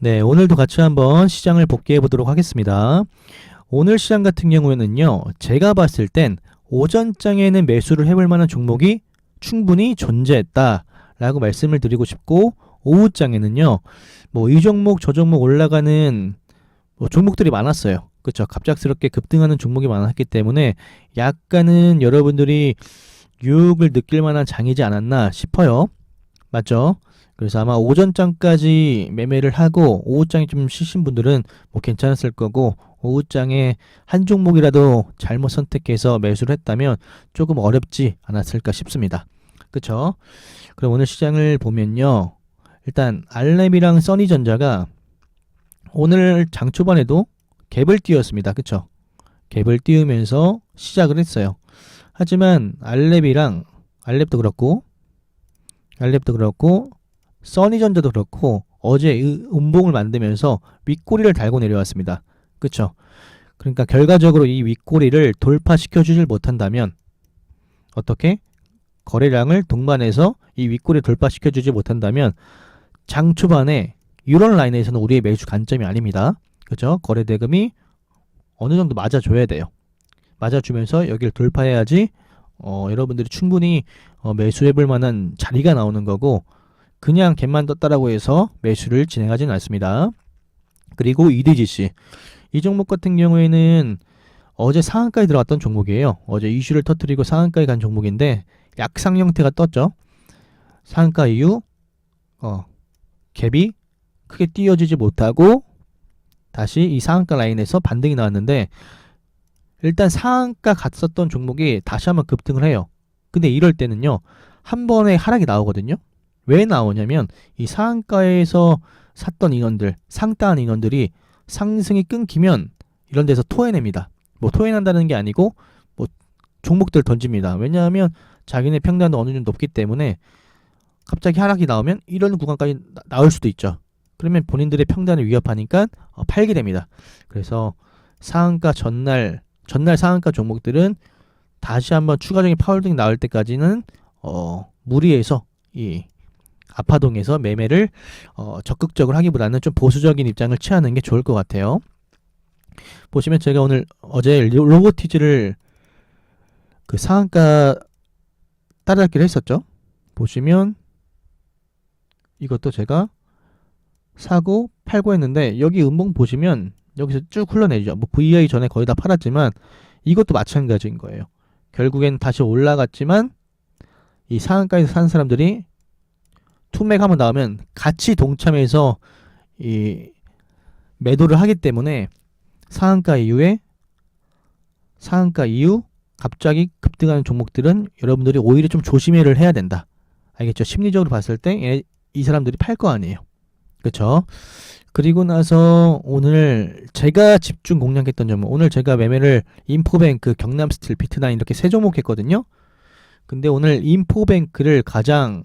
네, 오늘도 같이 한번 시장을 복귀해 보도록 하겠습니다. 오늘 시장 같은 경우에는요, 제가 봤을 땐 오전장에는 매수를 해볼 만한 종목이 충분히 존재했다 라고 말씀을 드리고 싶고, 오후장에는요, 뭐 이 종목 저 종목 올라가는 뭐 종목들이 많았어요. 그렇죠. 갑작스럽게 급등하는 종목이 많았기 때문에 약간은 여러분들이 유혹을 느낄 만한 장이지 않았나 싶어요. 맞죠? 그래서 아마 오전장까지 매매를 하고 오후장이 좀 쉬신 분들은 뭐 괜찮았을 거고 오후장에 한 종목이라도 잘못 선택해서 매수를 했다면 조금 어렵지 않았을까 싶습니다. 그쵸? 그럼 오늘 시장을 보면요. 일단 알렘이랑 써니전자가 오늘 장 초반에도 갭을 띄웠습니다. 그쵸? 갭을 띄우면서 시작을 했어요. 하지만 알렙이랑 알렙도 그렇고 알렙도 그렇고 써니전자도 그렇고 어제 이 음봉을 만들면서 윗꼬리를 달고 내려왔습니다. 그쵸? 그러니까 결과적으로 이 윗꼬리를 돌파시켜 주질 못한다면 어떻게? 거래량을 동반해서 이 윗꼬리를 돌파시켜 주지 못한다면 장 초반에 이런 라인에서는 우리의 매수 관점이 아닙니다. 그죠? 거래 대금이 어느 정도 맞아줘야 돼요. 맞아주면서 여기를 돌파해야지 어, 여러분들이 충분히 어, 매수해볼 만한 자리가 나오는 거고 그냥 갭만 떴다라고 해서 매수를 진행하지는 않습니다. 그리고 EDGC 이 종목 같은 경우에는 어제 상한가에 들어갔던 종목이에요. 어제 이슈를 터뜨리고 상한가에 간 종목인데 약상 형태가 떴죠. 상한가 이후 어, 갭이 크게 띄어지지 못하고 다시 이 상한가 라인에서 반등이 나왔는데 일단 상한가 갔었던 종목이 다시 한번 급등을 해요. 근데 이럴 때는요. 한 번에 하락이 나오거든요. 왜 나오냐면 이 상한가에서 샀던 인원들, 상따한 인원들이 상승이 끊기면 이런 데서 토해냅니다. 뭐 토해낸다는 게 아니고 뭐 종목들 던집니다. 왜냐하면 자기네 평단도 어느 정도 높기 때문에 갑자기 하락이 나오면 이런 구간까지 나- 나올 수도 있죠. 그러면 본인들의 평단을 위협하니까 어, 팔게 됩니다. 그래서 상한가 전날 전날 상한가 종목들은 다시 한번 추가적인 파울딩 나올 때까지는 어, 무리해서 이 아파동에서 매매를 어, 적극적으로 하기보다는 좀 보수적인 입장을 취하는 게 좋을 것 같아요. 보시면 제가 오늘 어제 로- 로보티즈를 그 상한가 따라잡기를 했었죠. 보시면 이것도 제가 사고 팔고 했는데 여기 음봉 보시면 여기서 쭉 흘러내리죠. 뭐 VI 전에 거의 다 팔았지만 이것도 마찬가지인 거예요. 결국엔 다시 올라갔지만 이 상한가에서 산 사람들이 투맥 한번 나오면 같이 동참해서 이 매도를 하기 때문에 상한가 이후에 상한가 이후 갑자기 급등하는 종목들은 여러분들이 오히려 좀 조심해를 해야 된다. 알겠죠? 심리적으로 봤을 때 이 사람들이 팔 거 아니에요. 그렇죠? 그리고 나서 오늘 제가 집중 공략했던 점은 오늘 제가 매매를 인포뱅크, 경남스틸, 비트나인 이렇게 세 종목 했거든요. 근데 오늘 인포뱅크를 가장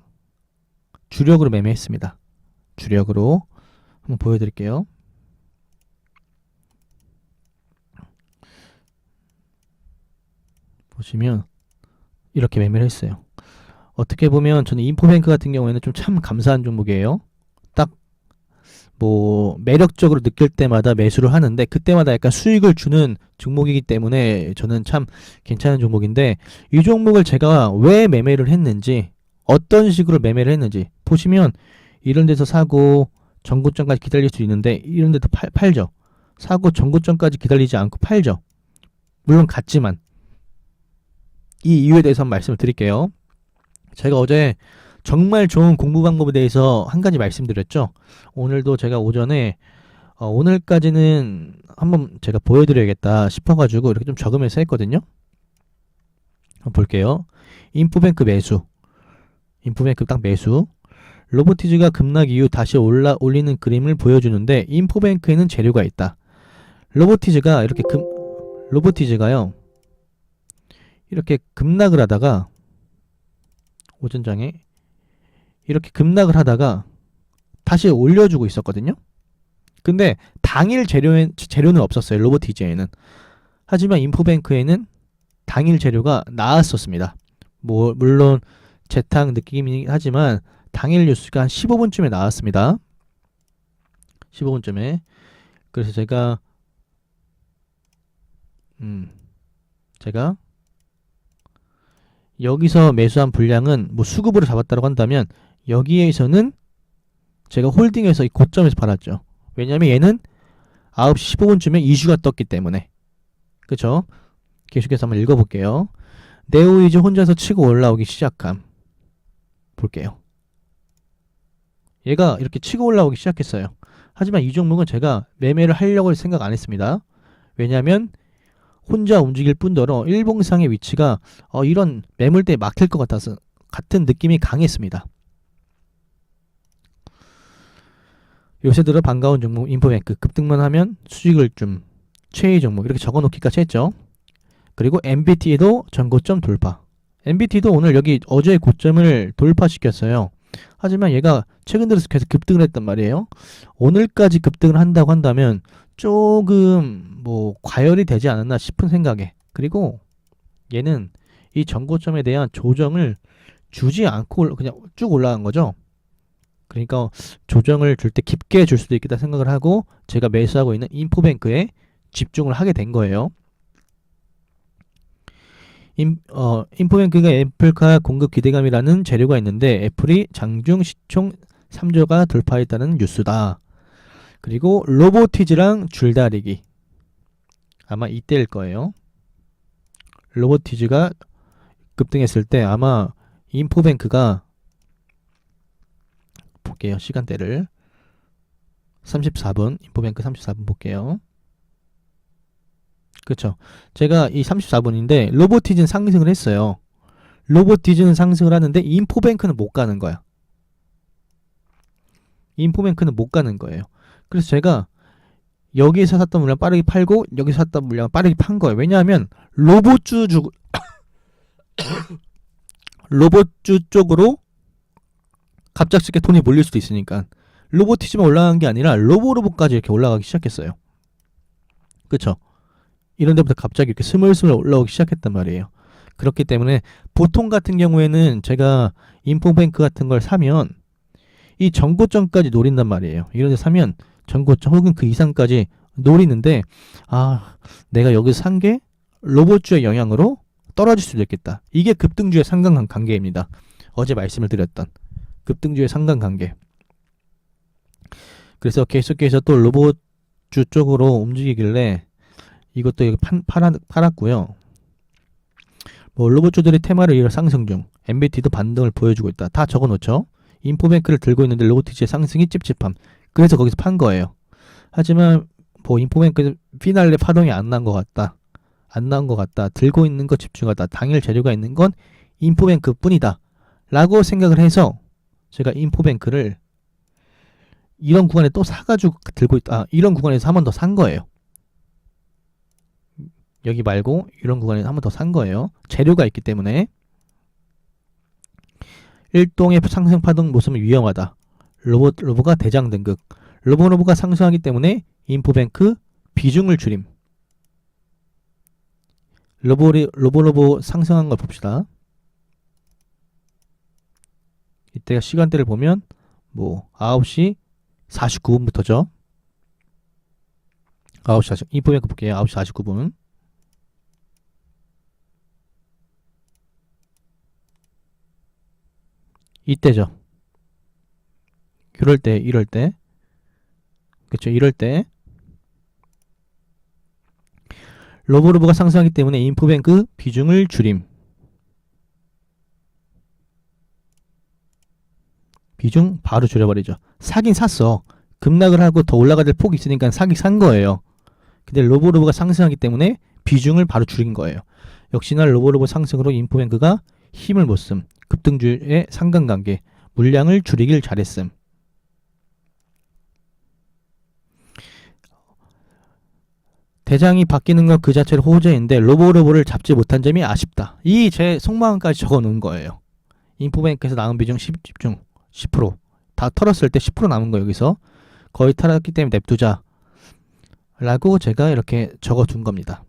주력으로 매매했습니다. 주력으로 한번 보여드릴게요. 보시면 이렇게 매매를 했어요. 어떻게 보면 저는 인포뱅크 같은 경우에는 좀 참 감사한 종목이에요. 딱 뭐 매력적으로 느낄 때마다 매수를 하는데 그때마다 약간 수익을 주는 종목이기 때문에 저는 참 괜찮은 종목인데 이 종목을 제가 왜 매매를 했는지 어떤 식으로 매매를 했는지 보시면 이런 데서 사고 전고점까지 기다릴 수 있는데 이런 데도 팔, 팔죠. 사고 전고점까지 기다리지 않고 팔죠. 물론 같지만 이 이유에 대해서 말씀을 드릴게요. 제가 어제 정말 좋은 공부 방법에 대해서 한 가지 말씀드렸죠. 오늘도 제가 오전에 어, 오늘까지는 한번 제가 보여드려야겠다 싶어가지고 이렇게 좀 적으면서 했거든요. 볼게요. 인포뱅크 매수. 인포뱅크 딱 매수. 로보티즈가 급락 이후 다시 올라 올리는 그림을 보여주는데 인포뱅크에는 재료가 있다. 로보티즈가 이렇게 급 로보티즈가요. 이렇게 급락을 하다가 오전장에 이렇게 급락을 하다가 다시 올려주고 있었거든요. 근데 당일 재료엔, 재료는 없었어요. 로보티즈에는. 하지만 인포뱅크에는 당일 재료가 나왔었습니다. 뭐 물론 재탕 느낌이긴 하지만 당일 뉴스가 한 15분쯤에 나왔습니다. 15분쯤에. 그래서 제가 음 제가 여기서 매수한 분량은 뭐 수급으로 잡았다고 한다면 여기에서는 제가 홀딩해서 이 고점에서 팔았죠. 왜냐면 얘는 9시 15분쯤에 이슈가 떴기 때문에. 그쵸? 계속해서 한번 읽어볼게요. 네오이즈 혼자서 치고 올라오기 시작함. 볼게요. 얘가 이렇게 치고 올라오기 시작했어요. 하지만 이 종목은 제가 매매를 하려고 생각 안 했습니다. 왜냐하면 혼자 움직일 뿐더러 일봉상의 위치가 어, 이런 매물대에 막힐 것 같아서 같은 느낌이 강했습니다. 요새 들어 반가운 종목 인포뱅크 급등만 하면 수익을 좀 최애 종목 이렇게 적어놓기까지 했죠. 그리고 MBT도 전고점 돌파. MBT도 오늘 여기 어제의 고점을 돌파시켰어요. 하지만 얘가 최근 들어서 계속 급등을 했단 말이에요. 오늘까지 급등을 한다고 한다면 조금 뭐 과열이 되지 않았나 싶은 생각에 그리고 얘는 이 전고점에 대한 조정을 주지 않고 올- 그냥 쭉 올라간 거죠. 그러니까 조정을 줄 때 깊게 줄 수도 있겠다 생각을 하고 제가 매수하고 있는 인포뱅크에 집중을 하게 된 거예요. 인, 어, 인포뱅크가 애플카 공급 기대감이라는 재료가 있는데 애플이 장중 시총 3조가 돌파했다는 뉴스다. 그리고 로보티즈랑 줄다리기 아마 이때일 거예요. 로보티즈가 급등했을 때 아마 인포뱅크가 볼게요. 시간대를 34분 인포뱅크 34분 볼게요. 그렇죠. 제가 이 34분인데 로보티즈는 상승을 했어요. 로보티즈는 상승을 하는데 인포뱅크는 못 가는 거야. 인포뱅크는 못 가는 거예요. 그래서 제가 여기에서 샀던 물량 빠르게 팔고 여기서 샀던 물량 빠르게 판 거예요. 왜냐하면 로봇주 주 로봇주 쪽으로 갑작스럽게 돈이 몰릴 수도 있으니까 로보티즈만 올라간 게 아니라 로보로봇까지 이렇게 올라가기 시작했어요. 그쵸? 이런 데부터 갑자기 이렇게 스물스물 올라오기 시작했단 말이에요. 그렇기 때문에 보통 같은 경우에는 제가 인포뱅크 같은 걸 사면 이 전고점까지 노린단 말이에요. 이런 데 사면 전고점 혹은 그 이상까지 노리는데 아 내가 여기서 산 게 로봇주의 영향으로 떨어질 수도 있겠다. 이게 급등주의 상관관계입니다. 어제 말씀을 드렸던 급등주의 상관관계. 그래서 계속해서 또 로봇주 쪽으로 움직이길래 이것도 여기 판, 팔아, 팔았고요. 뭐 로봇주들의 테마를 이어 상승 중 MBT도 반등을 보여주고 있다. 다 적어놓죠. 인포뱅크를 들고 있는데 로보티즈의 상승이 찝찝함. 그래서 거기서 판 거예요. 하지만 뭐 인포뱅크 피날레 파동이 안 난 것 같다. 안 난 것 같다. 들고 있는 거 집중하다. 당일 재료가 있는 건 인포뱅크 뿐이다. 라고 생각을 해서 제가 인포뱅크를 이런 구간에 또 사가지고 들고 있다. 아, 이런 구간에서 한 번 더 산 거예요. 여기 말고 이런 구간에서 한번 더 산 거예요. 재료가 있기 때문에. 일동의 상승 파동 모습은 위험하다. 로보, 로보가 대장 등급. 로보 로보가 상승하기 때문에 인포뱅크 비중을 줄임. 로보 로보 로보 상승한 걸 봅시다. 이때가 시간대를 보면 뭐 9시 49분부터죠. 9시 40, 인포뱅크 볼게요. 9시 49분. 이때죠. 이럴 때, 이럴 때. 그쵸, 이럴 때. 로보로보가 상승하기 때문에 인포뱅크 비중을 줄임. 비중 바로 줄여버리죠. 사긴 샀어. 급락을 하고 더 올라가 될 폭이 있으니까 사기 산 거예요. 근데 로보로보가 상승하기 때문에 비중을 바로 줄인 거예요. 역시나 로보로보 상승으로 인포뱅크가 힘을 못 쓴. 급등주의 상관관계, 물량을 줄이길 잘했음. 대장이 바뀌는 건 그 자체로 호재인데 로보로보를 잡지 못한 점이 아쉽다. 이 제 속마음까지 적어 놓은 거예요. 인포뱅크에서 남은 비중 10 집중 10%다 털었을 때 10% 남은 거 여기서 거의 털었기 때문에 냅두자. 라고 제가 이렇게 적어 둔 겁니다.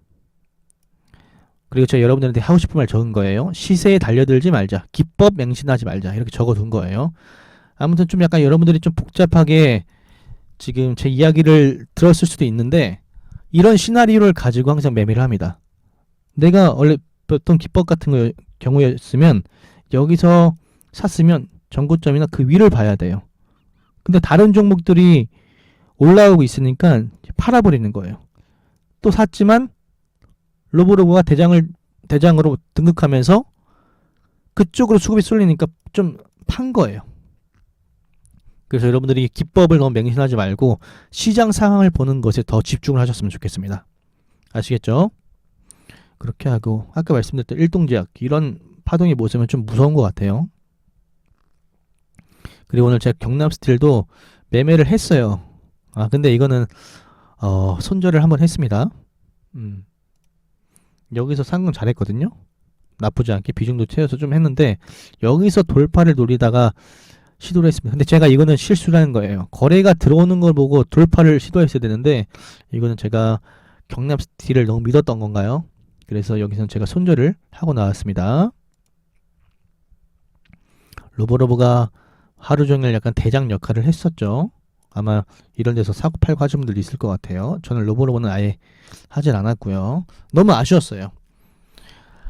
그리고 제가 여러분들한테 하고 싶은 말 적은 거예요. 시세에 달려들지 말자. 기법 맹신하지 말자. 이렇게 적어 둔 거예요. 아무튼 좀 약간 여러분들이 좀 복잡하게 지금 제 이야기를 들었을 수도 있는데 이런 시나리오를 가지고 항상 매매를 합니다. 내가 원래 어떤 기법 같은 거 경우였으면 여기서 샀으면 전고점이나 그 위를 봐야 돼요. 근데 다른 종목들이 올라오고 있으니까 팔아버리는 거예요. 또 샀지만 로보로보가 대장을 대장으로 등극하면서 그쪽으로 수급이 쏠리니까 좀 판 거예요. 그래서 여러분들이 기법을 너무 맹신하지 말고 시장 상황을 보는 것에 더 집중을 하셨으면 좋겠습니다. 아시겠죠? 그렇게 하고 아까 말씀드렸던 일동제약 이런 파동이 모습은 좀 무서운 것 같아요. 그리고 오늘 제가 경남 스틸도 매매를 했어요. 아 근데 이거는 어, 손절을 한번 했습니다. 음. 여기서 상승 잘했거든요. 나쁘지 않게 비중도 채워서 좀 했는데 여기서 돌파를 노리다가 시도를 했습니다. 근데 제가 이거는 실수라는 거예요. 거래가 들어오는 걸 보고 돌파를 시도했어야 되는데 이거는 제가 경남 스틸을 너무 믿었던 건가요? 그래서 여기서는 제가 손절을 하고 나왔습니다. 로보로보가 하루 종일 약간 대장 역할을 했었죠. 아마 이런 데서 사고 팔고 하신 분들 있을 것 같아요. 저는 로보로보는 아예 하질 않았고요. 너무 아쉬웠어요.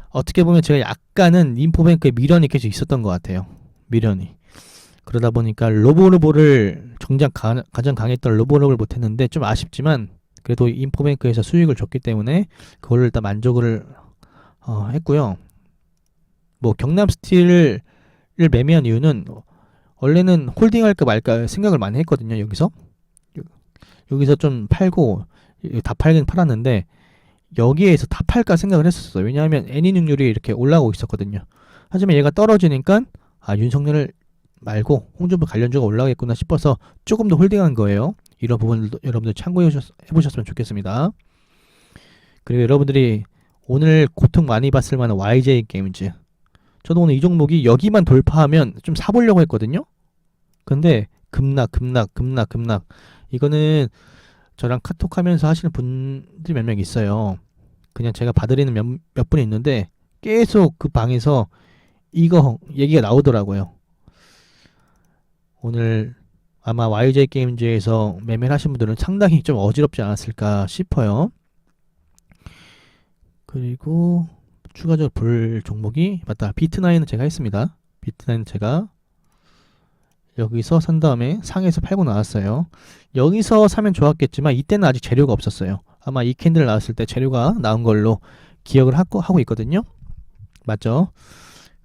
어떻게 보면 제가 약간은 인포뱅크에 미련이 계속 있었던 것 같아요. 미련이. 그러다 보니까 로보로보를 정작 가, 가장 강했던 로보로보를 못했는데 좀 아쉽지만 그래도 인포뱅크에서 수익을 줬기 때문에 그걸로 일단 만족을 어, 했고요. 뭐 경남 스틸을 매매한 이유는 원래는 홀딩할까 말까 생각을 많이 했거든요. 여기서 여기서 좀 팔고 다 팔긴 팔았는데 여기에서 다 팔까 생각을 했었어요. 왜냐하면 애니 능률이 이렇게 올라오고 있었거든요. 하지만 얘가 떨어지니까 아 윤석열을 말고 홍준표 관련주가 올라가겠구나 싶어서 조금 더 홀딩한 거예요. 이런 부분들도 여러분들 참고해 보셨으면 좋겠습니다. 그리고 여러분들이 오늘 고통 많이 받을 만한 YJ 게임즈. 저도 오늘 이 종목이 여기만 돌파하면 좀 사보려고 했거든요. 근데 급락, 급락, 급락, 급락. 이거는 저랑 카톡 하면서 하시는 분들이 몇 명 있어요. 그냥 제가 봐드리는 몇, 몇 분이 있는데 계속 그 방에서 이거 얘기가 나오더라고요. 오늘 아마 YJ 게임즈에서 매매를 하신 분들은 상당히 좀 어지럽지 않았을까 싶어요. 그리고 추가적으로 볼 종목이 맞다. 비트나인은 제가 했습니다. 비트나인은 제가 여기서 산 다음에 상에서 팔고 나왔어요. 여기서 사면 좋았겠지만 이때는 아직 재료가 없었어요. 아마 이 캔들 나왔을 때 재료가 나온 걸로 기억을 하고, 있거든요. 맞죠?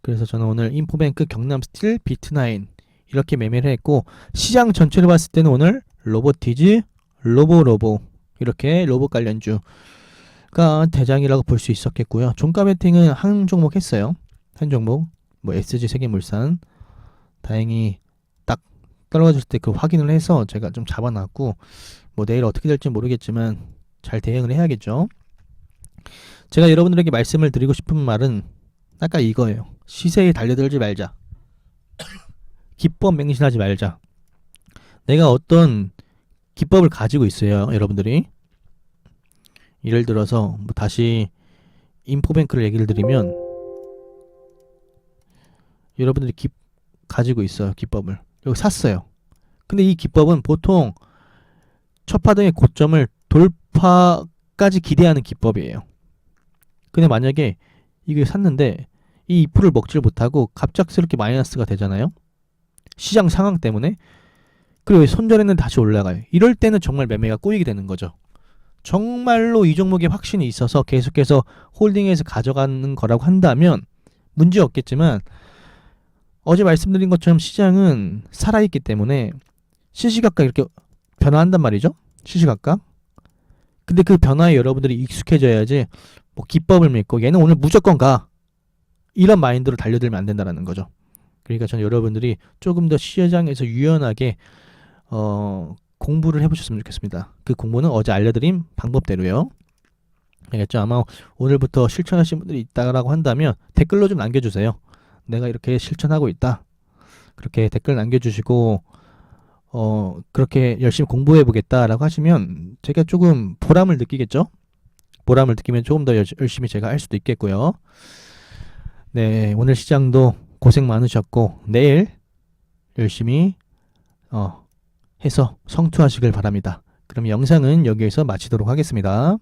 그래서 저는 오늘 인포뱅크 경남 스틸 비트나인 이렇게 매매를 했고 시장 전체를 봤을 때는 오늘 로보티즈, 로보로보 이렇게 로봇 관련주가 대장이라고 볼 수 있었겠고요. 종가 베팅은 한 종목 했어요. 한 종목 뭐 SG 세계물산 다행히 딱 떨어질 때그 확인을 해서 제가 좀 잡아놨고 뭐 내일 어떻게 될지 모르겠지만 잘 대응을 해야겠죠. 제가 여러분들에게 말씀을 드리고 싶은 말은 아까 이거예요. 시세에 달려들지 말자. 기법 맹신하지 말자. 내가 어떤 기법을 가지고 있어요, 여러분들이. 예를 들어서 뭐 다시 인포뱅크를 얘기를 드리면 여러분들이 기, 가지고 있어요, 기법을. 여기 샀어요. 근데 이 기법은 보통 첫 파동의 고점을 돌파까지 기대하는 기법이에요. 근데 만약에 이게 샀는데 이 2%를 먹지를 못하고 갑작스럽게 마이너스가 되잖아요. 시장 상황 때문에 그리고 손절했는데 다시 올라가요. 이럴 때는 정말 매매가 꼬이게 되는 거죠. 정말로 이 종목에 확신이 있어서 계속해서 홀딩해서 가져가는 거라고 한다면 문제 없겠지만 어제 말씀드린 것처럼 시장은 살아있기 때문에 시시각각 이렇게 변화한단 말이죠. 시시각각. 근데 그 변화에 여러분들이 익숙해져야지 뭐 기법을 믿고 얘는 오늘 무조건 가. 이런 마인드로 달려들면 안 된다라는 거죠. 그러니까 저는 여러분들이 조금 더 시장에서 유연하게 어, 공부를 해보셨으면 좋겠습니다. 그 공부는 어제 알려드린 방법대로요. 알겠죠? 아마 오늘부터 실천하신 분들이 있다라고 한다면 댓글로 좀 남겨주세요. 내가 이렇게 실천하고 있다. 그렇게 댓글 남겨주시고 어 그렇게 열심히 공부해 보겠다라고 하시면 제가 조금 보람을 느끼겠죠. 보람을 느끼면 조금 더 열심히 제가 할 수도 있겠고요. 네 오늘 시장도 고생 많으셨고 내일 열심히 어 해서 성투하시길 바랍니다. 그럼 영상은 여기에서 마치도록 하겠습니다.